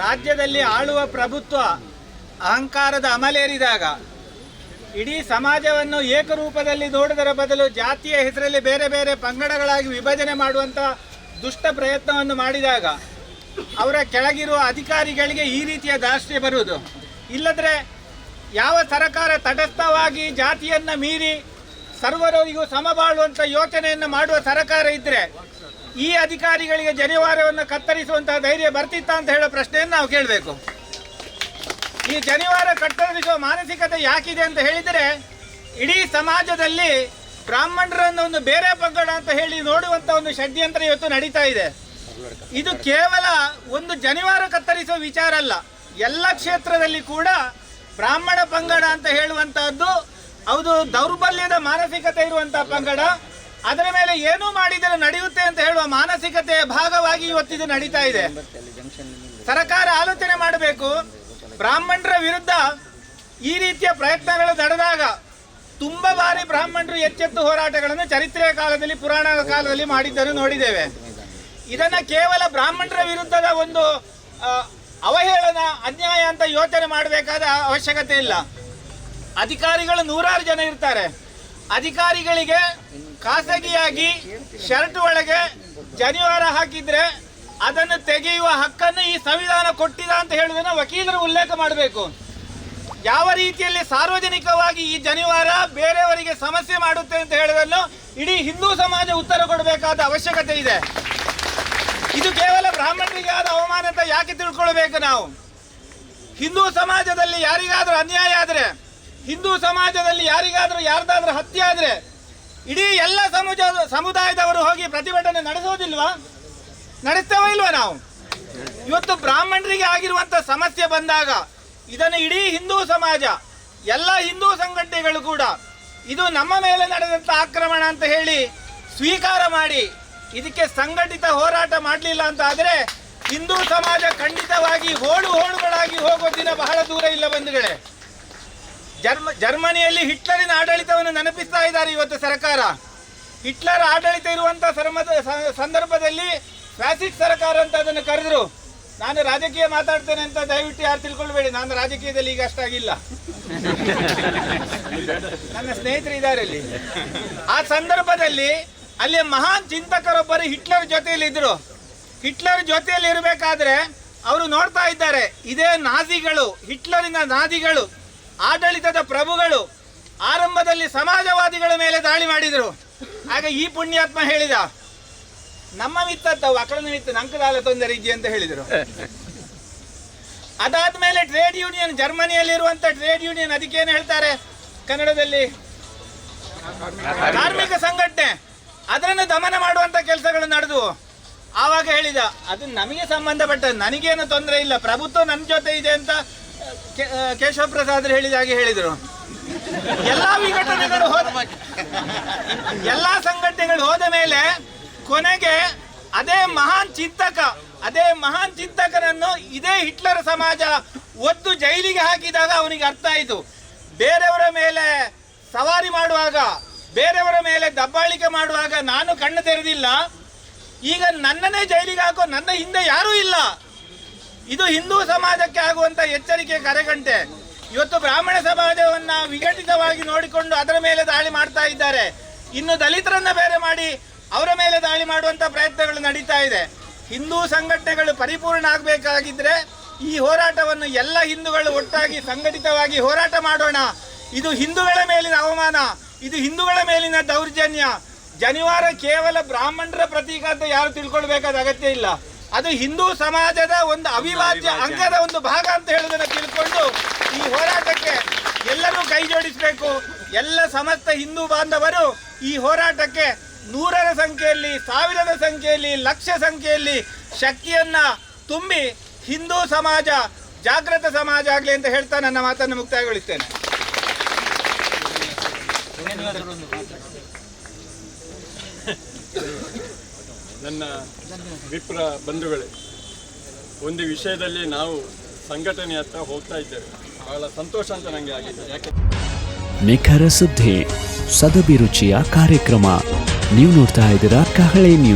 ರಾಜ್ಯದಲ್ಲಿ ಆಳುವ ಪ್ರಭುತ್ವ ಅಹಂಕಾರದ ಅಮಲೇರಿದಾಗ, ಇಡೀ ಸಮಾಜವನ್ನು ಏಕರೂಪದಲ್ಲಿ ನೋಡುವುದರ ಬದಲು ಜಾತಿಯ ಹೆಸರಲ್ಲಿ ಬೇರೆ ಬೇರೆ ಪಂಗಡಗಳಾಗಿ ವಿಭಜನೆ ಮಾಡುವಂಥ ದುಷ್ಟ ಪ್ರಯತ್ನವನ್ನು ಮಾಡಿದಾಗ, ಅವರ ಕೆಳಗಿರುವ ಅಧಿಕಾರಿಗಳಿಗೆ ಈ ರೀತಿಯ ದಾಷ್ಟ್ರ್ಯ ಬರುವುದು. ಇಲ್ಲದ್ರೆ ಯಾವ ಸರ್ಕಾರ ತಟಸ್ಥವಾಗಿ ಜಾತಿಯನ್ನು ಮೀರಿ ಸರ್ವರಿಗೂ ಸಮಬಾಳುವಂಥ ಯೋಚನೆಯನ್ನು ಮಾಡುವ ಸರ್ಕಾರ ಇದ್ದರೆ ಈ ಅಧಿಕಾರಿಗಳಿಗೆ ಜನಿವಾರವನ್ನು ಕತ್ತರಿಸುವಂತಹ ಧೈರ್ಯ ಬರ್ತಿತ್ತ ಅಂತ ಹೇಳೋ ಪ್ರಶ್ನೆಯನ್ನು ನಾವು ಕೇಳಬೇಕು. ಈ ಜನಿವಾರ ಕತ್ತರಿಸುವ ಮಾನಸಿಕತೆ ಯಾಕಿದೆ ಅಂತ ಹೇಳಿದರೆ, ಇಡೀ ಸಮಾಜದಲ್ಲಿ ಬ್ರಾಹ್ಮಣರನ್ನು ಒಂದು ಬೇರೆ ಪಂಗಡ ಅಂತ ಹೇಳಿ ನೋಡುವಂತ ಒಂದು ಷಡ್ಯಂತ್ರ ಇವತ್ತು ನಡೀತಾ ಇದೆ. ಇದು ಕೇವಲ ಒಂದು ಜನಿವಾರ ಕತ್ತರಿಸುವ ವಿಚಾರ ಅಲ್ಲ. ಎಲ್ಲ ಕ್ಷೇತ್ರದಲ್ಲಿ ಕೂಡ ಬ್ರಾಹ್ಮಣ ಪಂಗಡ ಅಂತ ಹೇಳುವಂತಹದ್ದು, ಅದು ದೌರ್ಬಲ್ಯದ ಮಾನಸಿಕತೆ ಇರುವಂತಹ ಪಂಗಡ. ಅದರ ಮೇಲೆ ಏನು ಮಾಡಿದರೆ ನಡೆಯುತ್ತೆ ಅಂತ ಹೇಳುವ ಮಾನಸಿಕತೆಯ ಭಾಗವಾಗಿ ಇವತ್ತಿದು ನಡೀತಾ ಇದೆ. ಸರ್ಕಾರ ಆಲೋಚನೆ ಮಾಡಬೇಕು. ಬ್ರಾಹ್ಮಣರ ವಿರುದ್ಧ ಈ ರೀತಿಯ ಪ್ರಯತ್ನಗಳು ನಡೆದಾಗ ತುಂಬ ಬಾರಿ ಬ್ರಾಹ್ಮಣರು ಎಚ್ಚೆತ್ತು ಹೋರಾಟಗಳನ್ನು ಚರಿತ್ರೆಯ ಕಾಲದಲ್ಲಿ, ಪುರಾಣ ಕಾಲದಲ್ಲಿ ಮಾಡಿದ್ದನ್ನು ನೋಡಿದ್ದೇವೆ. ಇದನ್ನ ಕೇವಲ ಬ್ರಾಹ್ಮಣರ ವಿರುದ್ಧದ ಒಂದು ಅವಹೇಳನ, ಅನ್ಯಾಯ ಅಂತ ಯೋಚನೆ ಮಾಡಬೇಕಾದ ಅವಶ್ಯಕತೆ ಇಲ್ಲ. ಅಧಿಕಾರಿಗಳು ನೂರಾರು ಜನ ಇರ್ತಾರೆ. ಅಧಿಕಾರಿಗಳಿಗೆ ಖಾಸಗಿಯಾಗಿ ಶರ್ಟ್ ಒಳಗೆ ಜನಿವಾರ ಹಾಕಿದ್ರೆ ಅದನ್ನು ತೆಗೆಯುವ ಹಕ್ಕನ್ನು ಈ ಸಂವಿಧಾನ ಕೊಟ್ಟಿದ ಅಂತ ಹೇಳುವುದನ್ನು ವಕೀಲರು ಉಲ್ಲೇಖ ಮಾಡಬೇಕು. ಯಾವ ರೀತಿಯಲ್ಲಿ ಸಾರ್ವಜನಿಕವಾಗಿ ಈ ಜನಿವಾರ ಬೇರೆಯವರಿಗೆ ಸಮಸ್ಯೆ ಮಾಡುತ್ತೆ ಅಂತ ಹೇಳುವುದನ್ನು ಇಡೀ ಹಿಂದೂ ಸಮಾಜ ಉತ್ತರ ಕೊಡಬೇಕಾದ ಅವಶ್ಯಕತೆ ಇದೆ. ಇದು ಕೇವಲ ಬ್ರಾಹ್ಮಣರಿಗೆ ಆದ ಅವಮಾನ ಅಂತ ಯಾಕೆ ತಿಳ್ಕೊಳ್ಬೇಕು ನಾವು? ಹಿಂದೂ ಸಮಾಜದಲ್ಲಿ ಯಾರಿಗಾದರೂ ಅನ್ಯಾಯ ಆದ್ರೆ ಹಿಂದೂ ಸಮಾಜದಲ್ಲಿ ಯಾರಿಗಾದರೂ ಯಾರ್ದಾದ್ರೂ ಹತ್ಯೆ ಆದ್ರೆ ಇಡೀ ಎಲ್ಲ ಸಮುಜ, ಸಮುದಾಯದವರು ಹೋಗಿ ಪ್ರತಿಭಟನೆ ನಡೆಸೋದಿಲ್ವಾ? ನಡೆಸ್ತೇವೋ ಇಲ್ವಾ ನಾವು? ಇವತ್ತು ಬ್ರಾಹ್ಮಣರಿಗೆ ಆಗಿರುವಂತ ಸಮಸ್ಯೆ ಬಂದಾಗ ಇದನ್ನು ಇಡೀ ಹಿಂದೂ ಸಮಾಜ, ಎಲ್ಲ ಹಿಂದೂ ಸಂಘಟನೆಗಳು ಕೂಡ ಇದು ನಮ್ಮ ಮೇಲೆ ನಡೆದಂತ ಆಕ್ರಮಣ ಅಂತ ಹೇಳಿ ಸ್ವೀಕಾರ ಮಾಡಿ ಇದಕ್ಕೆ ಸಂಘಟಿತ ಹೋರಾಟ ಮಾಡಲಿಲ್ಲ ಅಂತ ಆದರೆ ಹಿಂದೂ ಸಮಾಜ ಖಂಡಿತವಾಗಿ ಹೋಳು ಹೋಳುಗಳಾಗಿ ಹೋಗೋ ದಿನ ಬಹಳ ದೂರ ಇಲ್ಲ ಬಂಧುಗಳೇ. ಜರ್ಮ, ಜರ್ಮನಿಯಲ್ಲಿ ಹಿಟ್ಲರಿನ ಆಡಳಿತವನ್ನು ನೆನಪಿಸ್ತಾ ಇದ್ದಾರೆ ಇವತ್ತು ಸರ್ಕಾರ. ಹಿಟ್ಲರ್ ಆಡಳಿತ ಸರ್ಮದ ಸಂದರ್ಭದಲ್ಲಿ ಫ್ಯಾಸಿಸ್ಟ್ ಸರ್ಕಾರ ಅಂತ ಅದನ್ನು ಕರೆದ್ರು. ನಾನು ರಾಜಕೀಯ ಮಾತಾಡ್ತೇನೆ ಅಂತ ದಯವಿಟ್ಟು ಯಾರು ತಿಳ್ಕೊಳ್ಬೇಡಿ. ನಾನು ರಾಜಕೀಯದಲ್ಲಿ ಈಗ ಅಷ್ಟಾಗಿಲ್ಲ. ನನ್ನ ಸ್ನೇಹಿತರು ಇದ್ದಾರೆ ಅಲ್ಲಿ. ಆ ಸಂದರ್ಭದಲ್ಲಿ ಅಲ್ಲಿ ಮಹಾನ್ ಚಿಂತಕರೊಬ್ಬರು ಹಿಟ್ಲರ್ ಜೊತೆಯಲ್ಲಿ ಇದ್ರು ಹಿಟ್ಲರ್ ಜೊತೆಯಲ್ಲಿ ಇರಬೇಕಾದ್ರೆ ಅವರು ನೋಡ್ತಾ ಇದ್ದಾರೆ, ಇದೇ ನಾಜಿಗಳು, ಹಿಟ್ಲರಿನ ನಾಜಿಗಳು. ಆಡಳಿತದ ಪ್ರಭುಗಳು ಆರಂಭದಲ್ಲಿ ಸಮಾಜವಾದಿಗಳ ಮೇಲೆ ದಾಳಿ ಮಾಡಿದರು. ಆಗ ಈ ಪುಣ್ಯಾತ್ಮ ಹೇಳಿದ, ನಮ್ಮ ಮಿತ್ತ ಅಕಳ ನಿಮಿತ್ತ ನಂಕದಾಲ ತೊಂದರೆ ಇದೆಯಾ? ಅಂತ ಹೇಳಿದರು. ಅದಾದ ಮೇಲೆ ಟ್ರೇಡ್ ಯೂನಿಯನ್, ಜರ್ಮನಿಯಲ್ಲಿರುವಂತ ಟ್ರೇಡ್ ಯೂನಿಯನ್ ಅದಕ್ಕೇನು ಹೇಳ್ತಾರೆ? ಕನ್ನಡದಲ್ಲಿ ಕಾರ್ಮಿಕ ಸಂಘಟನೆ. ಅದನ್ನು ದಮನ ಮಾಡುವಂತ ಕೆಲಸಗಳು ನಡೆದು ಆವಾಗ ಹೇಳಿದ, ಅದು ನಮಗೆ ಸಂಬಂಧಪಟ್ಟ ನನಗೇನು ತೊಂದರೆ ಇಲ್ಲ, ಪ್ರಭುತ್ವ ನನ್ನ ಜೊತೆ ಇದೆ ಅಂತ ಕೇಶವ ಪ್ರಸಾದ್ ಹೇಳಿದ ಹಾಗೆ ಹೇಳಿದರು. ಎಲ್ಲಾ ವಿಘಟನೆಗಳು ಹೋದ ಎಲ್ಲಾ ಸಂಘಟನೆಗಳು ಹೋದ ಮೇಲೆ ಕೊನೆಗೆ ಅದೇ ಮಹಾನ್ ಚಿಂತಕ, ಅದೇ ಮಹಾನ್ ಚಿಂತಕನನ್ನು ಇದೇ ಹಿಟ್ಲರ್ ಸಮಾಜ ಒದ್ದು ಜೈಲಿಗೆ ಹಾಕಿದಾಗ ಅವನಿಗೆ ಅರ್ಥ ಆಯಿತು. ಬೇರೆಯವರ ಮೇಲೆ ಸವಾರಿ ಮಾಡುವಾಗ, ಬೇರೆಯವರ ಮೇಲೆ ದಬ್ಬಾಳಿಕೆ ಮಾಡುವಾಗ ನಾನು ಕಣ್ಣು ತೆರೆದಿಲ್ಲ. ಈಗ ನನ್ನನ್ನೇ ಜೈಲಿಗೆ ಹಾಕೋ, ನನ್ನ ಹಿಂದೆ ಯಾರೂ ಇಲ್ಲ. ಇದು ಹಿಂದೂ ಸಮಾಜಕ್ಕೆ ಆಗುವಂತ ಎಚ್ಚರಿಕೆ ಕರೆಗಂಟೆ. ಇವತ್ತು ಬ್ರಾಹ್ಮಣ ಸಮಾಜವನ್ನ ವಿಘಟಿತವಾಗಿ ನೋಡಿಕೊಂಡು ಅದರ ಮೇಲೆ ದಾಳಿ ಮಾಡ್ತಾ ಇದ್ದಾರೆ. ಇನ್ನು ದಲಿತರನ್ನ ಬೇರೆ ಮಾಡಿ ಅವರ ಮೇಲೆ ದಾಳಿ ಮಾಡುವಂತ ಪ್ರಯತ್ನಗಳು ನಡೀತಾ ಇದೆ. ಹಿಂದೂ ಸಂಘಟನೆಗಳು ಪರಿಪೂರ್ಣ ಆಗಬೇಕಾಗಿದ್ರೆ ಈ ಹೋರಾಟವನ್ನು ಎಲ್ಲ ಹಿಂದೂಗಳು ಒಟ್ಟಾಗಿ ಸಂಘಟಿತವಾಗಿ ಹೋರಾಟ ಮಾಡೋಣ. ಇದು ಹಿಂದೂಗಳ ಮೇಲಿನ ಅವಮಾನ. ಇದು ಹಿಂದೂಗಳ ಮೇಲಿನ ದೌರ್ಜನ್ಯ. ಜನಿವಾರ ಕೇವಲ ಬ್ರಾಹ್ಮಣರ ಪ್ರತೀಕ ಅಂತ ಯಾರು ತಿಳ್ಕೊಳ್ಬೇಕಾದ ಅಗತ್ಯ ಇಲ್ಲ. ಅದು ಹಿಂದೂ ಸಮಾಜದ ಒಂದು ಅವಿಭಾಜ್ಯ ಅಂಗದ ಒಂದು ಭಾಗ ಅಂತ ಹೇಳುವುದನ್ನು ತಿಳ್ಕೊಂಡು ಈ ಹೋರಾಟಕ್ಕೆ ಎಲ್ಲರೂ ಕೈ ಜೋಡಿಸಬೇಕು. ಎಲ್ಲ ಸಮಸ್ತ ಹಿಂದೂ ಬಾಂಧವರು ಈ ಹೋರಾಟಕ್ಕೆ ನೂರರ ಸಂಖ್ಯೆಯಲ್ಲಿ ಸಾವಿರದ ಸಂಖ್ಯೆಯಲ್ಲಿ ಲಕ್ಷ ಸಂಖ್ಯೆಯಲ್ಲಿ ಶಕ್ತಿಯನ್ನ ತುಂಬಿ ಹಿಂದೂ ಸಮಾಜ ಜಾಗೃತ ಸಮಾಜ ಆಗಲಿ ಅಂತ ಹೇಳ್ತಾ ನನ್ನ ಮಾತನ್ನು ಮುಕ್ತಾಯಗೊಳಿಸ್ತೇನೆ. ನನ್ನ ವಿಪ್ರ ಬಂಧುಗಳೇ, ಒಂದು ವಿಷಯದಲ್ಲಿ ನಾವು ಸಂಘಟನೆ ಹತ್ರ ಹೋಗ್ತಾ ಇದ್ದೇವೆ. ಬಹಳ ಸಂತೋಷ ಅಂತ ನನಗೆ ಆಗಿದೆ. ಯಾಕೆ? ನಿಖರ ಸುದ್ದಿ, ಸದಭಿರುಚಿಯ ಕಾರ್ಯಕ್ರಮ. ನೀವು ನೋಡ್ತಾ ಇದ್ದೀರಾ ಕಹಳೆ ನ್ಯೂಸ್